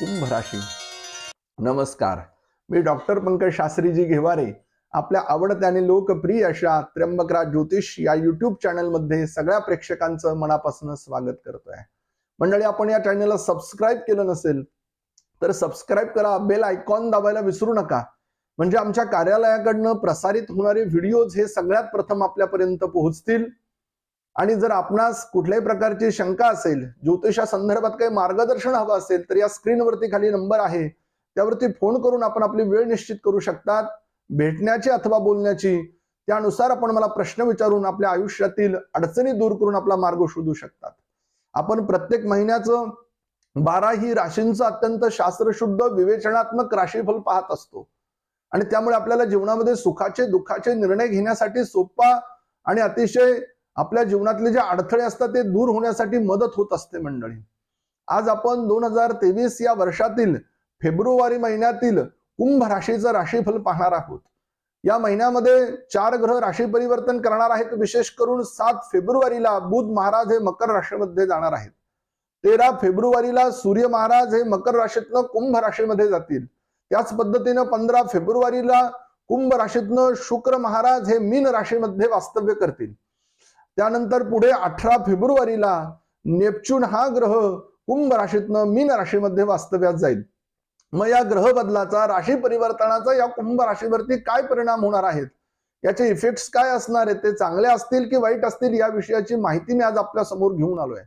कुंभ राशी नमस्कार. मी डॉक्टर पंकज शास्त्रीजी घेवारे. आपल्या आवडत्या आणि लोकप्रिय अशा त्र्यंबकराज ज्योतिष या युट्यूब चॅनलमध्ये सगळ्या प्रेक्षकांचं मनापासून स्वागत करतोय. मंडळी आपण या चॅनलला सबस्क्राईब केलं नसेल तर सबस्क्राईब करा बेल आयकॉन दाबायला विसरू नका. म्हणजे आमच्या कार्यालयाकडनं प्रसारित होणारे व्हिडिओज हे सगळ्यात प्रथम आपल्यापर्यंत पोहोचतील. आणि जर आपणास कुठल्याही प्रकारची शंका असेल ज्योतिषा संदर्भात काही मार्गदर्शन हवं असेल तर या स्क्रीनवरती खाली नंबर आहे. त्यावरती फोन करून आपण आपली वेळ निश्चित करू शकतात. भेटण्याची अथवा बोलण्याची. त्यानुसार आपण मला प्रश्न विचारून आपल्या आयुष्यातील अडचणी दूर करून आपला मार्ग शोधू शकतात. आपण प्रत्येक महिन्याचं बाराही राशींचं अत्यंत शास्त्रशुद्ध विवेचनात्मक राशीफल पाहत असतो. आणि त्यामुळे आपल्याला जीवनामध्ये सुखाचे दुःखाचे निर्णय घेण्यासाठी सोपा आणि अतिशय आपल्या जीवनातले जे अडथळे असतात ते दूर होण्यासाठी मदत होत असते मंडळी. आज आपण दोन हजार तेवीस या वर्षातील फेब्रुवारी महिन्यातील कुंभ राशीचं राशीफल पाहणार आहोत. या महिन्यामध्ये चार ग्रह राशी परिवर्तन करणार आहेत. विशेष करून सात फेब्रुवारीला बुध महाराज हे मकर राशीमध्ये जाणार आहेत. तेरा फेब्रुवारीला सूर्य महाराज हे मकर राशीतनं कुंभ राशीमध्ये जातील. त्याच पद्धतीनं पंधरा फेब्रुवारीला कुंभ राशीतनं शुक्र महाराज हे मीन राशीमध्ये वास्तव्य करतील. त्यानंतर पुढे अठरा फेब्रुवारीला नेपच्यून हा ग्रह कुंभ राशीतनं मीन राशीमध्ये वास्तव्यात जाईल. मग या ग्रह बदलाचा राशी परिवर्तनाचा या कुंभ राशीवरती काय परिणाम होणार आहेत? याचे इफेक्ट्स काय असणार आहेत? ते चांगले असतील की वाईट असतील या विषयाची माहिती मी आज आपल्यासमोर घेऊन आलोय.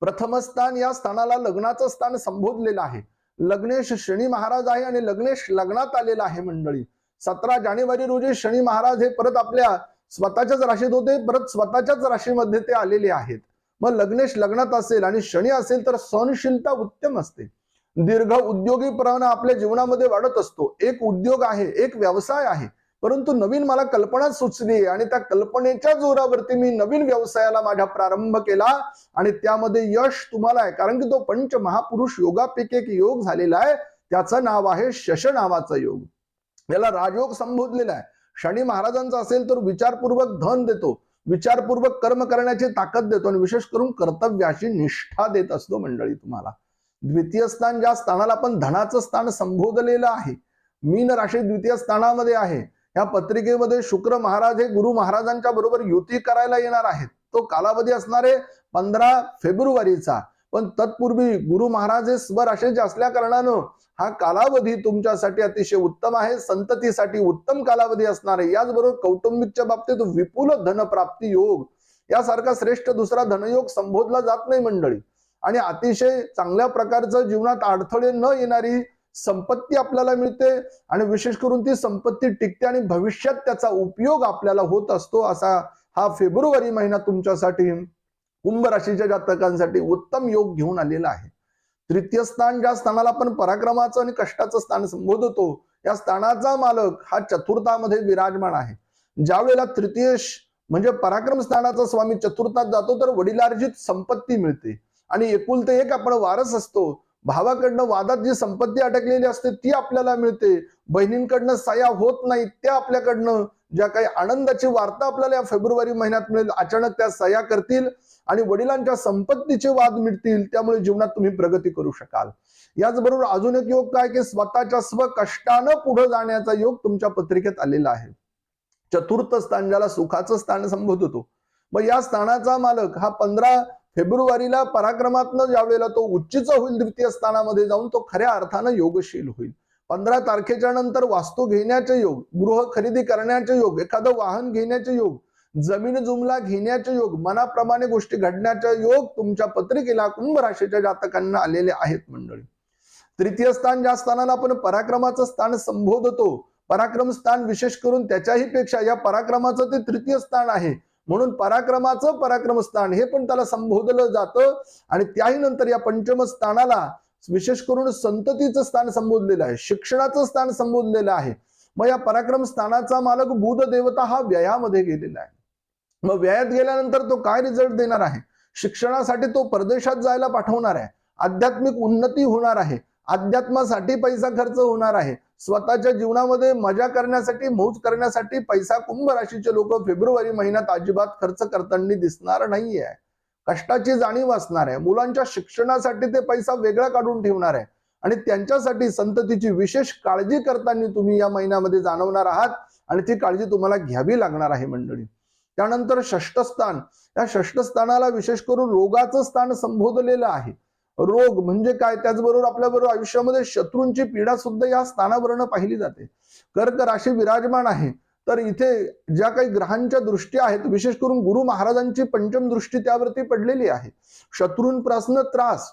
प्रथम स्थान या स्थानाला लग्नाचं स्थान संबोधलेलं आहे. लग्नेश शनी महाराज आहे आणि लग्नेश लग्नात आलेला आहे मंडळी. सतरा जानेवारी रोजी शनी महाराज हे परत आपल्या स्वतःच्याच राशीत होते परत स्वतःच्याच राशीमध्ये ते आलेले आहेत. मग लग्नेश लग्नात असेल आणि शनी असेल तर सहनशीलता उत्तम असते. दीर्घ उद्योगीपणा आपल्या जीवनामध्ये वाढत असतो. एक उद्योग आहे एक व्यवसाय आहे. परंतु नवीन मला कल्पना सुचली आणि त्या कल्पनेच्या जोरावरती मी नवीन व्यवसायाला माझ्या प्रारंभ केला आणि त्यामध्ये यश तुम्हाला आहे. कारण की तो पंच महापुरुष योगापैकी एक योग झालेला आहे. त्याचं नाव आहे शश नावाचा योग. याला राजयोग संबोधलेला आहे. शनी महाराजांचा असेल तर विचारपूर्वक धन देतो विचारपूर्वक कर्म करण्याची ताकद देतो आणि विशेष करून कर्तव्याची निष्ठा देत असतो मंडळी तुम्हाला. द्वितीय स्थान ज्या स्थानाला आपण धनाचं स्थान संबोधलेलं आहे मीन राशी द्वितीय स्थानामध्ये आहे. या पत्रिकेमध्ये शुक्र महाराज हे गुरु महाराजांच्या बरोबर युती करायला येणार आहेत. तो कालावधी असणार आहे पंधरा फेब्रुवारीचा पण तत्पूर्वी गुरु महाराज हे स्वराशीचे असल्या कारणानं हा कालावधी तुमच्यासाठी अतिशय उत्तम आहे संततीसाठी उत्तम कालावधी असणार आहे. याचबरोबर कौटुंबिकच्या बाबतीत विपुल धनप्राप्ती योग यासारखा श्रेष्ठ दुसरा धनयोग संबोधला जात नाही मंडळी. आणि अतिशय चांगल्या प्रकारचं जीवनात अडथळे न येणारी संपत्ती आपल्याला मिळते आणि विशेष करून ती संपत्ती टिकते आणि भविष्यात त्याचा उपयोग आपल्याला होत असतो असा हा फेब्रुवारी महिना तुमच्यासाठी कुंभ राशीच्या जातकांसाठी उत्तम योग घेऊन आलेला आहे. तृतीय स्थान ज्या स्थानाला आपण पराक्रमाचं आणि कष्टाचं स्थान संबोधतो या स्थानाचा मालक हा चतुर्थामध्ये विराजमान आहे. ज्या वेळेला तृतीय म्हणजे पराक्रम स्थानाचा स्वामी चतुर्थात जातो तर वडिलार्जित संपत्ती मिळते. आणि एकुलते एक आपण वारस असतो भावाकडनं वादात जी संपत्ती अटकलेली असते ती आपल्याला मिळते. बहिणींकडनं सया होत नाही त्या आपल्याकडनं ज्या काही आनंदाची वार्ता आपल्याला या फेब्रुवारी महिन्यात मिळेल अचानक त्या सया करतील आणि वडिलांच्या संपत्तीचे वाद मिळतील त्यामुळे जीवनात तुम्ही प्रगती करू शकाल. याचबरोबर अजून एक योग काय की स्वतःच्या स्व कष्टानं पुढे जाण्याचा योग तुमच्या पत्रिकेत आलेला आहे. चतुर्थ स्थान ज्याला सुखाचं स्थान संबोधतो. मग या स्थानाचा मालक हा पंधरा फेब्रुवारीला पराक्रमातनं ज्यावेळेला तो उच्चीचा होईल द्वितीय स्थानामध्ये जाऊन तो खऱ्या अर्थानं योगशील होईल. पंधरा तारखेच्या नंतर वास्तू घेण्याचे योग गृह खरेदी करण्याचे योग एखादं वाहन घेण्याचे योग जमीन जुमला घेण्याचे योग मनाप्रमाणे गोष्टी घडण्याचा योग तुमच्या पत्रिकेला कुंभ राशीच्या जातकांना आलेले आहेत मंडळी. तृतीय स्थान ज्या स्थानाला आपण पराक्रमाचं स्थान संबोधतो पराक्रम स्थान विशेष करून त्याच्याही पेक्षा या पराक्रमाचं ते तृतीय स्थान आहे. म्हणून पराक्रमाचं पराक्रम स्थान हे पण त्याला संबोधलं जातं. आणि त्याही नंतर या पंचम स्थानाला विशेष करून संततीचं स्थान संबोधलेलं आहे शिक्षणाचं स्थान संबोधलेलं आहे. मग या पराक्रम स्थानाचा मालक बुध देवता हा व्ययामध्ये गेलेला आहे. मग व्ययात गेल्यानंतर तो काय रिझल्ट देणार आहे? शिक्षणासाठी तो परदेशात जायला पाठवणार आहे. आध्यात्मिक उन्नती होणार आहे. अध्यात्मासाठी पैसा खर्च होणार आहे. स्वतःच्या जीवनामध्ये मजा करण्यासाठी मौज करण्यासाठी पैसा कुंभ राशीचे लोक फेब्रुवारी महिन्यात अजिबात खर्च करताना दिसणार नाहीये. कष्टाची जाणीव असणार आहे. मुलांच्या शिक्षणासाठी ते पैसा वेगळा काढून ठेवणार आहे. आणि त्यांच्यासाठी संततीची विशेष काळजी करताना तुम्ही या महिन्यामध्ये जाणवणार आहात आणि ती काळजी तुम्हाला घ्यावी लागणार आहे मंडळी. त्यानंतर षष्ठस्थान या षष्ठस्थानाला विशेष करून रोगाचं स्थान संबोधलेलं आहे. रोग म्हणजे काय? त्याचबरोबर आपल्याबरोबर आयुष्यामध्ये शत्रूंची पीडा सुद्धा या स्थानावरनं पाहिली जाते. कर्क राशी विराजमान आहे. तर इथे ज्या काही ग्रहांच्या दृष्टी आहेत विशेष करून गुरु महाराजांची पंचम दृष्टी त्यावरती पडलेली आहे. शत्रूंपासनं त्रास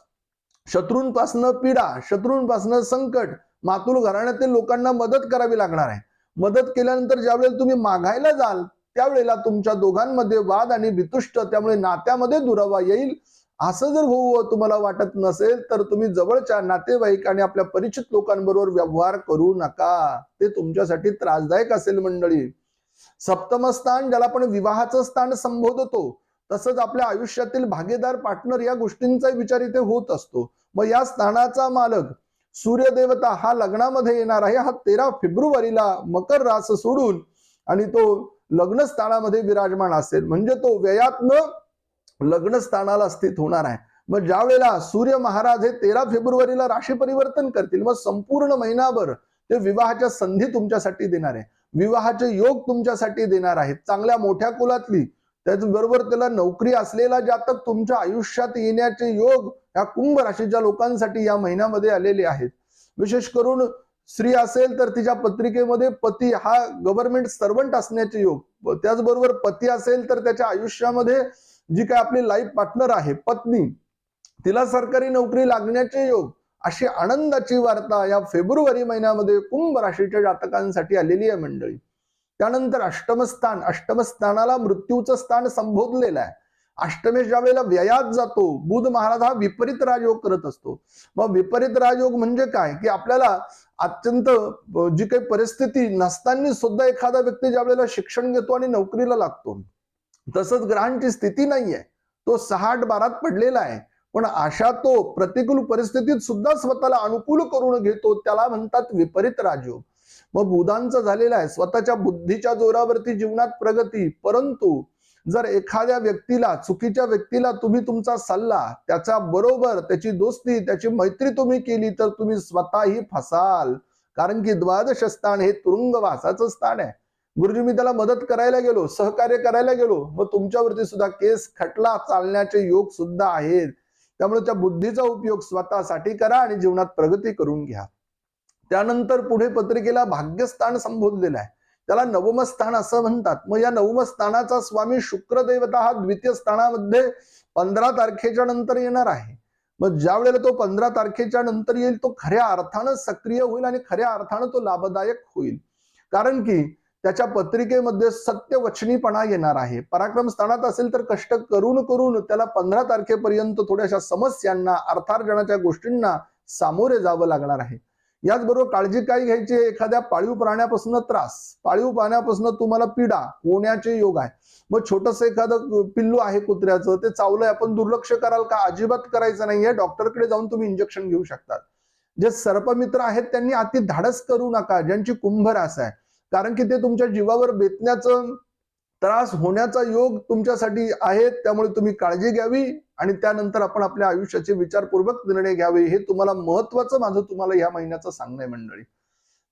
शत्रूंपासनं पीडा शत्रूंपासनं संकट मातुल घराण्यातील लोकांना मदत करावी लागणार आहे. मदत केल्यानंतर ज्यावेळेला तुम्ही मागायला जाल त्यावेळेला तुमच्या दोघांमध्ये वाद आणि वितुष्ट त्यामुळे नात्यामध्ये दुरावा येईल. असं जर होऊ तुम्हाला वाटत नसेल तर तुम्ही जवळच्या नातेवाईक आणि आपल्या परिचित लोकांबरोबर व्यवहार करू नका. ते तुमच्यासाठी त्रासदायक असेल मंडळी. सप्तम स्थान ज्याला आपण विवाहाचं स्थान संबोधतो तसंच आपल्या आयुष्यातील भागीदार पार्टनर या गोष्टींचा विचार इथे होत असतो. मग या स्थानाचा मालक सूर्यदेवता हा लग्नामध्ये येणार आहे. हा तेरा फेब्रुवारीला मकर रास सोडून आणि तो लग्न स्थानामध्ये विराजमान असेल. म्हणजे तो व्ययातनं लग्न स्थानाला स्थित होणार आहे. मग ज्या वेळेला सूर्य महाराज हे तेरा फेब्रुवारीला राशी परिवर्तन करतील मग संपूर्ण महिनाभर ते विवाहाच्या संधी तुमच्यासाठी देणार आहे. विवाहाचे योग तुमच्यासाठी देणार आहेत. चांगल्या मोठ्या कुलातली त्याचबरोबर त्याला नोकरी असलेला जातक तुमच्या आयुष्यात येण्याचे योग या कुंभ राशीच्या लोकांसाठी या महिन्यामध्ये आलेले आहेत. विशेष करून स्त्री असेल तर तिच्या पत्रिकेमध्ये पती हा गव्हर्नमेंट सर्वंट असण्याचे योग त्याचबरोबर पती असेल तर त्याच्या आयुष्यामध्ये जी काय आपली लाईफ पार्टनर आहे पत्नी तिला सरकारी नोकरी लागण्याचे योग अशी आनंदाची वार्ता या फेब्रुवारी महिन्यामध्ये कुंभ राशीच्या जातकांसाठी आलेली आहे मंडळी. त्यानंतर अष्टमस्थान अष्टमस्थानाला मृत्यूचं स्थान संबोधलेलं आहे. अष्टमेश ज्या वेळेला व्ययात जातो बुध महाराज हा विपरीत राजयोग करत असतो. मग विपरीत राजयोग म्हणजे काय? की आपल्याला अत्यंत जी काही परिस्थिती नसताना सुद्धा एखादा व्यक्ती ज्या वेळेला शिक्षण घेतो आणि नोकरीला लागतो. तसंच ग्रहांची स्थिती नाहीये. तो सहा आठ बारात पडलेला आहे. पण अशा तो प्रतिकूल परिस्थितीत सुद्धा स्वतःला अनुकूल करून घेतो त्याला म्हणतात विपरीत राजयोग. मग बुधांचं झालेलं आहे. स्वतःच्या बुद्धीच्या जोरावरती जीवनात प्रगती. परंतु जर एखाद्या व्यक्तीला चुकीच्या व्यक्तीला तुम्ही तुमचा सल्ला त्याचा बरोबर त्याची दोस्ती त्याची मैत्री तुम्ही केली तर तुम्ही स्वतःही फसाल. कारण की द्वादश स्थान हे तुरुंगवासाचं स्थान आहे. गुरुजी मी त्याला मदत करायला गेलो सहकार्य करायला गेलो. मग तुमच्यावरती सुद्धा केस खटला चालण्याचे योग सुद्धा आहेत. त्यामुळे त्या बुद्धीचा उपयोग स्वतःसाठी करा आणि जीवनात प्रगती करून घ्या. त्यानंतर पुढे पत्रिकेला भाग्यस्थान संबोधलेलं आहे. त्याला नवम स्थान असं म्हणतात. मग या नवम स्थानाचा स्वामी शुक्रदेवता हा द्वितीय स्थानामध्ये पंधरा तारखेच्या नंतर येणार आहे. मग ज्या वेळेला तो पंधरा तारखेच्या नंतर येईल तो खऱ्या अर्थानं सक्रिय होईल आणि खऱ्या अर्थानं तो लाभदायक होईल. कारण की त्याच्या पत्रिकेमध्ये सत्यवचनीपणा येणार आहे. पराक्रम स्थानात असेल तर कष्ट करून करून त्याला पंधरा तारखेपर्यंत थोड्याशा समस्यांना अर्थार्जनाच्या गोष्टींना सामोरे जावं लागणार आहे. याचबरोबर काळजी काय घ्यायची एखाद्या पाळीव प्राण्यापासून त्रास. पाळीव प्राण्यापासून तुम्हाला पीडा होण्याचे योग आहे. मग छोटस एखादं पिल्लू आहे कुत्र्याचं ते चावलंय आपण दुर्लक्ष कराल का? अजिबात करायचं नाहीये. डॉक्टरकडे जाऊन तुम्ही इंजेक्शन घेऊ शकतात. जे सर्पमित्र आहेत त्यांनी अति धाडस करू नका. ज्यांची कुंभरास आहे. कारण की ते तुमच्या जीवावर बेतण्याचं त्रास होण्याचा योग तुमच्यासाठी आहे त्यामुळे तुम्ही काळजी घ्यावी आणि त्यानंतर आपण आपल्या आयुष्याचे विचारपूर्वक निर्णय घ्यावे. हे तुम्हाला महत्वाचं माझं तुम्हाला या महिन्याचं सांगणं आहे मंडळी.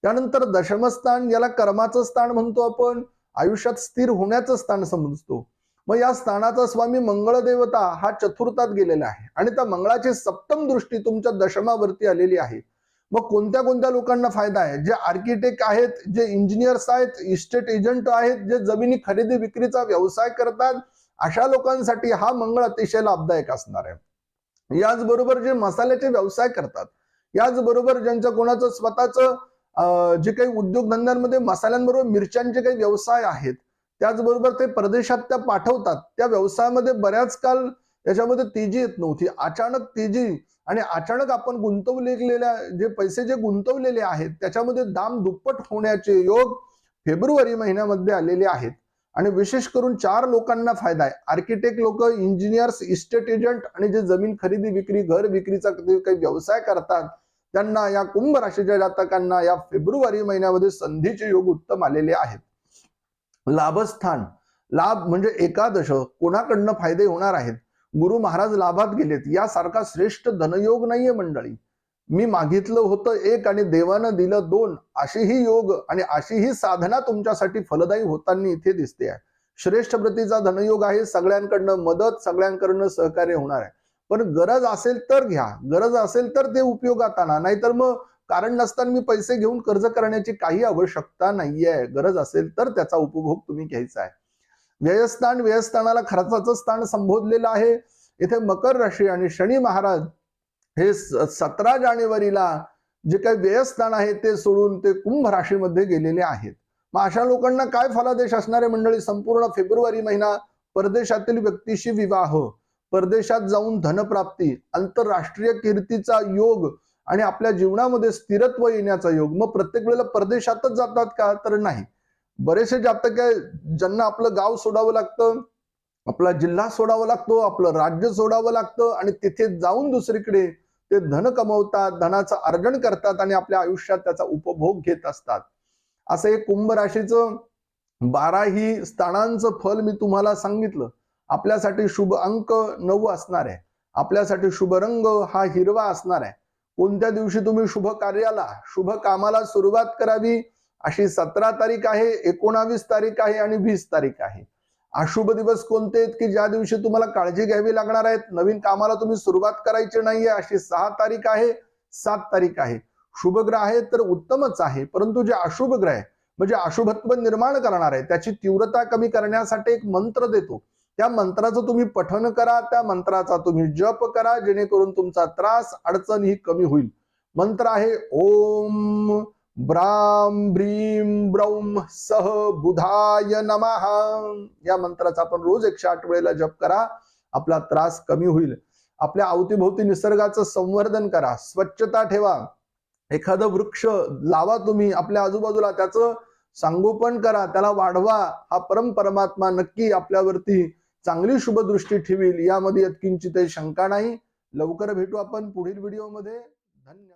त्यानंतर दशमस्थान याला कर्माचं स्थान म्हणतो आपण. आयुष्यात स्थिर होण्याचं स्थान समजतो. मग या स्थानाचा स्वामी मंगळ देवता हा चतुर्थात गेलेला आहे आणि त्या मंगळाची सप्तम दृष्टी तुमच्या दशमावरती आलेली आहे. मग कोणत्या कोणत्या लोकांना फायदा आहे? जे आर्किटेक्ट आहेत जे इंजिनियर्स आहेत इस्टेट एजंट आहेत जे जमिनी खरेदी विक्रीचा व्यवसाय करतात अशा लोकांसाठी हा मंगळ अतिशय लाभदायक असणार आहे. याचबरोबर जे मसाल्याचे व्यवसाय करतात याचबरोबर ज्यांचं कोणाचं स्वतःच जे काही उद्योगधंद्यांमध्ये मसाल्यांबरोबर मिरच्यांचे काही व्यवसाय आहेत त्याचबरोबर ते परदेशात त्या पाठवतात. त्या व्यवसायामध्ये बऱ्याच काल त्याच्यामध्ये तेजी येत नव्हती. अचानक तेजी आणि अचानक आपण गुंतवलेल्या जे पैसे जे गुंतवलेले आहेत त्याच्यामध्ये दाम दुप्पट होण्याचे योग फेब्रुवारी महिन्यामध्ये आलेले आहेत. आणि विशेष करून चार लोकांना फायदा आहे. आर्किटेक्ट लोक इंजिनियर्स इस्टेट एजंट आणि जे जमीन खरेदी विक्री घर विक्रीचा काही व्यवसाय करतात त्यांना या कुंभ राशीच्या जातकांना या फेब्रुवारी महिन्यामध्ये संधीचे योग उत्तम आलेले आहेत. लाभस्थान लाभ म्हणजे एकादश कोणाकडनं फायदे होणार आहेत? गुरु महाराज लाभात गेलेत. यासारखा श्रेष्ठ धनयोग नाहीये मंडळी. मी मागितलं होतं एक आणि देवानं दिलं दोन. अशी ही योग आणि अशी ही साधना तुमच्यासाठी फलदायी होताना इथे दिसते आहे. श्रेष्ठ प्रतीचा धनयोग आहे. सगळ्यांकडनं मदत सगळ्यांकडनं सहकार्य होणार आहे. पण गरज असेल तर घ्या. गरज असेल तर ते उपयोगात आणा. नाहीतर मग कारण नसताना मी पैसे घेऊन कर्ज करण्याची काही आवश्यकता नाहीये. गरज असेल तर त्याचा उपभोग तुम्ही घ्यायचा आहे. व्ययस्थान व्ययस्थानाला खर्चाचं स्थान संबोधलेलं आहे. इथे मकर राशी आणि शनी महाराज हे सतरा जानेवारीला जे काही व्ययस्थान आहे ते सोडून ते कुंभ राशीमध्ये गेलेले आहेत. मग अशा लोकांना काय फलादेश असणारे मंडळी? संपूर्ण फेब्रुवारी महिना परदेशातील व्यक्तीशी विवाह परदेशात जाऊन धनप्राप्ती आंतरराष्ट्रीय कीर्तीचा योग आणि आपल्या जीवनामध्ये स्थिरत्व येण्याचा योग. मग प्रत्येक वेळेला परदेशातच जातात का? तर नाही. बरेचसे जातक आहे ज्यांना आपलं गाव सोडावं लागतं आपला जिल्हा सोडावा लागतो आपलं राज्य सोडावं लागतं आणि तिथे जाऊन दुसरीकडे ते धन कमवतात धनाचं अर्जन करतात आणि आपल्या आयुष्यात त्याचा उपभोग घेत असतात. असं एक कुंभ राशीचं बाराही स्थानांचं फल मी तुम्हाला सांगितलं. आपल्यासाठी शुभ अंक नऊ असणार आहे. आपल्यासाठी शुभ रंग हा हिरवा असणार आहे. कोणत्या दिवशी तुम्ही शुभ कार्याला शुभ कामाला सुरुवात करावी? अशी सतरा तारीख आहे एकोणावीस तारीख आहे आणि वीस तारीख आहे. अशुभ दिवस कोणते आहेत की ज्या दिवशी तुम्हाला काळजी घ्यावी लागणार आहेत? नवीन कामाला तुम्ही सुरुवात करायची नाहीये अशी सहा तारीख आहे सात तारीख आहे. शुभ ग्रह आहे तर उत्तमच आहे परंतु जे अशुभ ग्रह आहे म्हणजे अशुभत्व निर्माण करणार आहे त्याची तीव्रता कमी करण्यासाठी एक मंत्र देतो. त्या मंत्राचं तुम्ही पठन करा त्या मंत्राचा तुम्ही जप करा जेणेकरून तुमचा त्रास अडचण ही कमी होईल. मंत्र आहे ओम ब्राम ब्रीम ब्रौम सह बुधाय नमः. या मंत्राचा आपण रोज एकशे आठ वेळेला जप करा आपला त्रास कमी होईल. आपल्या अवतीभोवती निसर्गाचं संवर्धन करा स्वच्छता ठेवा. एखादं वृक्ष लावा तुम्ही आपल्या आजूबाजूला त्याचं संगोपन करा त्याला वाढवा. हा परम परमात्मा नक्की आपल्यावरती चांगली शुभदृष्टी ठेवील. यामध्ये यत्किंचित शंका नाही. लवकर भेटू आपण पुढील व्हिडिओमध्ये. धन्यवाद.